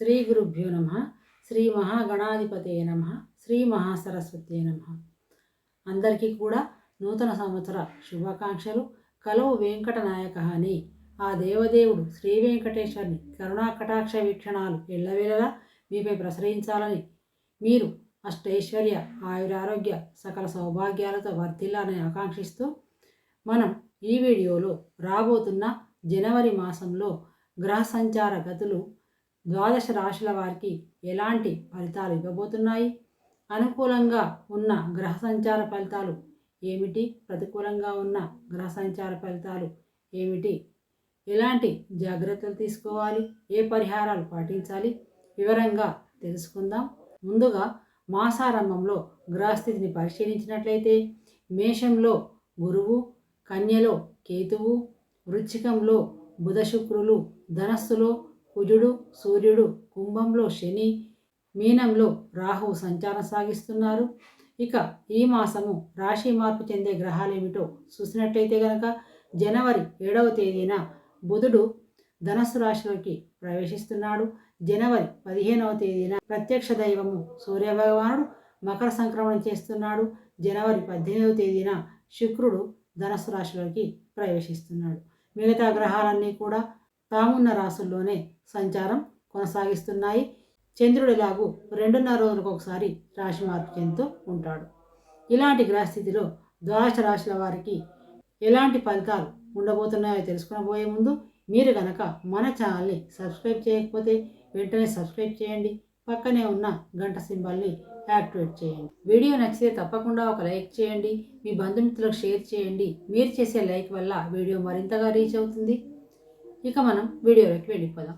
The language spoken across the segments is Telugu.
శ్రీ గురుభ్యో నమ శ్రీ మహాగణాధిపతే నమ శ్రీ మహాసరస్వతే నమ. అందరికీ కూడా నూతన సంవత్సర శుభాకాంక్షలు. కలవు వెంకట నాయక అని ఆ దేవదేవుడు శ్రీ వెంకటేశ్వరుని కరుణా కటాక్ష వీక్షణాలు ఎల్లవేళలా మీపై ప్రసరించాలని మీరు అష్టైశ్వర్య ఆయురారోగ్య సకల సౌభాగ్యాలతో వర్ధిల్లాలని ఆకాంక్షిస్తూ మనం ఈ వీడియోలో రాబోతున్న జనవరి మాసంలో గ్రహ సంచార గతులు ద్వాదశ రాశుల వారికి ఎలాంటి ఫలితాలు ఇవ్వబోతున్నాయి? అనుకూలంగా ఉన్న గ్రహ సంచార ఫలితాలు ఏమిటి? ప్రతికూలంగా ఉన్న గ్రహ సంచార ఫలితాలు ఏమిటి? ఎలాంటి జాగ్రత్తలు తీసుకోవాలి? ఏ పరిహారాలు పాటించాలి? వివరంగా తెలుసుకుందాం. ముందుగా మాసారంభంలో గ్రహస్థితిని పరిశీలించినట్లయితే మేషంలో గురువు కన్యలో కేతువు వృచ్చికంలో బుధ శుక్రులు ధనస్సులో కుజుడు సూర్యుడు కుంభంలో శని మీనంలో రాహువు సంచారం సాగిస్తున్నారు. ఇక ఈ మాసము రాశి మార్పు చెందే గ్రహాలు ఏమిటో చూసినట్లయితే గనక జనవరి ఏడవ తేదీన బుధుడు ధనస్సు రాశిలోకి ప్రవేశిస్తున్నాడు. జనవరి పదిహేనవ తేదీన ప్రత్యక్ష దైవము సూర్యభగవానుడు మకర సంక్రమణం చేస్తున్నాడు. జనవరి పద్దెనిమిదవ తేదీన శుక్రుడు ధనస్సు రాశిలోకి ప్రవేశిస్తున్నాడు. మిగతా గ్రహాలన్నీ కూడా తామున్న రాసుల్లోనే సంచారం కొనసాగిస్తున్నాయి. చంద్రుడు రెండున్నర రోజులకు ఒకసారి రాశి మార్పు చెందుతూ ఉంటాడు. ఇలాంటి గ్రహస్థితిలో ద్వాదశ రాశుల వారికి ఎలాంటి ఫలితాలు ఉండబోతున్నాయో తెలుసుకునబోయే ముందు మీరు కనుక మన ఛానల్ని సబ్స్క్రైబ్ చేయకపోతే వెంటనే సబ్స్క్రైబ్ చేయండి. పక్కనే ఉన్న గంట సింబల్ని యాక్టివేట్ చేయండి. వీడియో నచ్చితే తప్పకుండా ఒక లైక్ చేయండి. మీ బంధుమిత్రులకు షేర్ చేయండి. మీరు చేసే లైక్ వల్ల వీడియో మరింతగా రీచ్ అవుతుంది. ఇక మనం వీడియోలోకి వెళ్ళిపోదాం.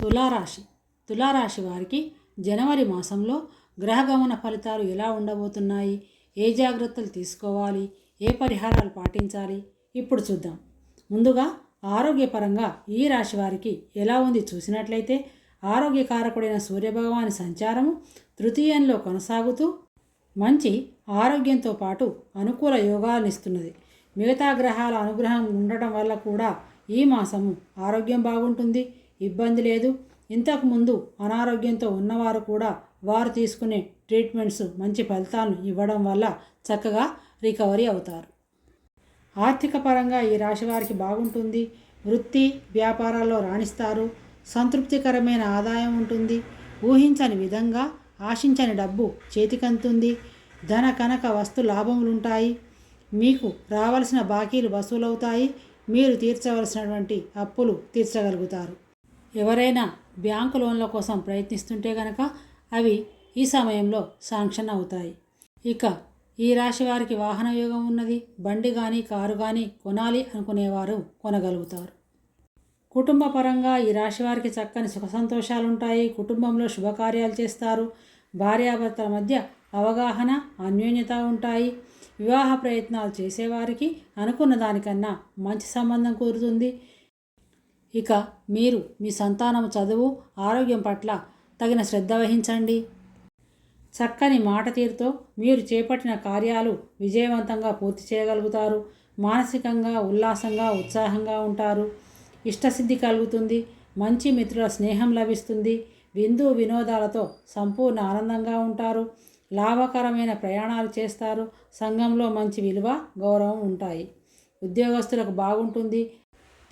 తులారాశి. తులారాశి వారికి జనవరి మాసంలో గ్రహగమన ఫలితాలు ఎలా ఉండబోతున్నాయి? ఏ జాగ్రత్తలు తీసుకోవాలి? ఏ పరిహారాలు పాటించాలి? ఇప్పుడు చూద్దాం. ముందుగా ఆరోగ్యపరంగా ఈ రాశి వారికి ఎలా ఉంది చూసినట్లయితే ఆరోగ్యకారకుడైన సూర్యభగవాని సంచారము తృతీయంలో కొనసాగుతూ మంచి ఆరోగ్యంతో పాటు అనుకూల యోగాలను ఇస్తున్నది. మిగతా గ్రహాల అనుగ్రహం ఉండటం వల్ల కూడా ఈ మాసము ఆరోగ్యం బాగుంటుంది ఇబ్బంది లేదు. ఇంతకుముందు అనారోగ్యంతో ఉన్నవారు కూడా వారు తీసుకునే ట్రీట్మెంట్స్ మంచి ఫలితాలను ఇవ్వడం వల్ల చక్కగా రికవరీ అవుతారు. ఆర్థిక పరంగా ఈ రాశి వారికి బాగుంటుంది. వృత్తి వ్యాపారాల్లో రాణిస్తారు. సంతృప్తికరమైన ఆదాయం ఉంటుంది. ఊహించని విధంగా ఆశించని డబ్బు చేతికంతుంది. ధన కనక వస్తు లాభములుంటాయి. మీకు రావాల్సిన బాకీలు వసూలవుతాయి. మీరు తీర్చవలసినటువంటి అప్పులు తీర్చగలుగుతారు. ఎవరైనా బ్యాంకు లోన్ల కోసం ప్రయత్నిస్తుంటే కనుక అవి ఈ సమయంలో శాంక్షన్ అవుతాయి. ఇక ఈ రాశి వారికి వాహన యోగం ఉన్నది. బండి కానీ కారు కానీ కొనాలి అనుకునేవారు కొనగలుగుతారు. కుటుంబ పరంగా ఈ రాశి వారికి చక్కని సుఖ సంతోషాలు ఉంటాయి కుటుంబంలో శుభకార్యాలు చేస్తారు. భార్యాభర్తల మధ్య అవగాహన అన్యోన్యత ఉంటాయి. వివాహ ప్రయత్నాలు చేసేవారికి అనుకున్న దానికన్నా మంచి సంబంధం కోరుతుంది. ఇక మీరు మీ సంతానం చదువు ఆరోగ్యం పట్ల తగిన శ్రద్ధ వహించండి. చక్కని మాట తీరుతో మీరు చేపట్టిన కార్యాలు విజయవంతంగా పూర్తి చేయగలుగుతారు. మానసికంగా ఉల్లాసంగా ఉత్సాహంగా ఉంటారు. ఇష్టసిద్ధి కలుగుతుంది. మంచి మిత్రుల స్నేహం లభిస్తుంది. విందు వినోదాలతో సంపూర్ణ ఆనందంగా ఉంటారు. లాభకరమైన ప్రయాణాలు చేస్తారు. సంఘంలో మంచి విలువ గౌరవం ఉంటాయి. ఉద్యోగస్తులకు బాగుంటుంది.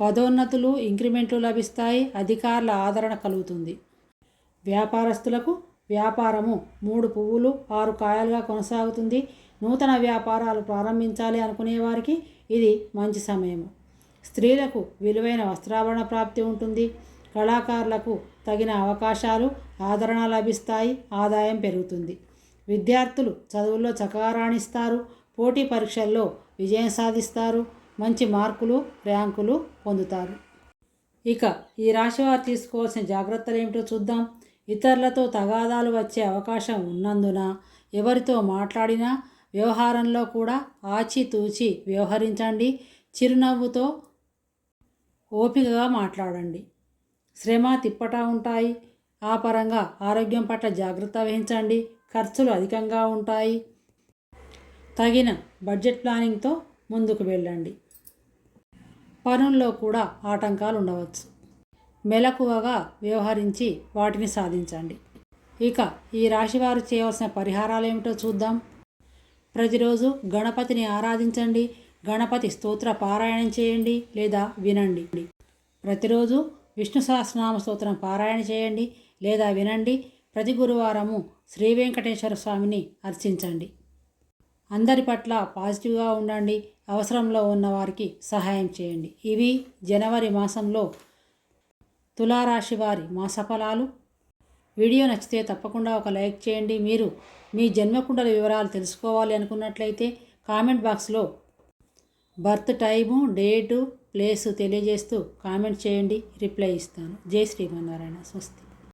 పదోన్నతులు ఇంక్రిమెంట్లు లభిస్తాయి. అధికారుల ఆదరణ కలుగుతుంది. వ్యాపారస్తులకు వ్యాపారము మూడు పువ్వులు ఆరు కాయలుగా కొనసాగుతుంది. నూతన వ్యాపారాలు ప్రారంభించాలి అనుకునేవారికి ఇది మంచి సమయము స్త్రీలకు విలువైన వస్త్రాభరణ ప్రాప్తి ఉంటుంది. కళాకారులకు తగిన అవకాశాలు ఆదరణ లభిస్తాయి. ఆదాయం పెరుగుతుంది. విద్యార్థులు చదువుల్లో చకారాణిస్తారు పోటీ పరీక్షల్లో విజయం సాధిస్తారు మంచి మార్కులు ర్యాంకులు పొందుతారు. ఇక ఈ రాశివారు తీసుకోవాల్సిన జాగ్రత్తలు ఏమిటో చూద్దాం. ఇతరులతో తగాదాలు వచ్చే అవకాశం ఉన్నందున ఎవరితో మాట్లాడినా వ్యవహారంలో కూడా ఆచితూచి వ్యవహరించండి. చిరునవ్వుతో ఓపికగా మాట్లాడండి. శ్రమ తిప్పట ఉంటాయి. ఆ పరంగా ఆరోగ్యం పట్ల జాగ్రత్త వహించండి. ఖర్చులు అధికంగా ఉంటాయి. తగిన బడ్జెట్ ప్లానింగ్తో ముందుకు వెళ్ళండి. పనుల్లో కూడా ఆటంకాలు ఉండవచ్చు. మెలకువగా వ్యవహరించి వాటిని సాధించండి. ఇక ఈ రాశివారు చేయవలసిన పరిహారాలు ఏమిటో చూద్దాం. ప్రతిరోజు గణపతిని ఆరాధించండి. గణపతి స్తోత్ర పారాయణం చేయండి లేదా వినండి. ప్రతిరోజు విష్ణు సహస్రనామ స్తోత్రం పారాయణ చేయండి లేదా వినండి. ప్రతి గురువారము శ్రీ వెంకటేశ్వర స్వామిని అర్చించండి. అందరి పట్ల పాజిటివ్గా ఉండండి అవసరంలో ఉన్న వారికి సహాయం చేయండి. ఇవి జనవరి మాసంలో తులారాశి వారి మాసఫలాలు. వీడియో నచ్చితే తప్పకుండా ఒక లైక్ చేయండి. మీరు మీ జన్మకుండల వివరాలు తెలుసుకోవాలి అనుకున్నట్లయితే కామెంట్ బాక్స్లో బర్త్ టైము డేటు ప్లేసు తెలియజేస్తూ కామెంట్ చేయండి. రిప్లై ఇస్తాను. జై శ్రీమన్నారాయణ స్వస్తి.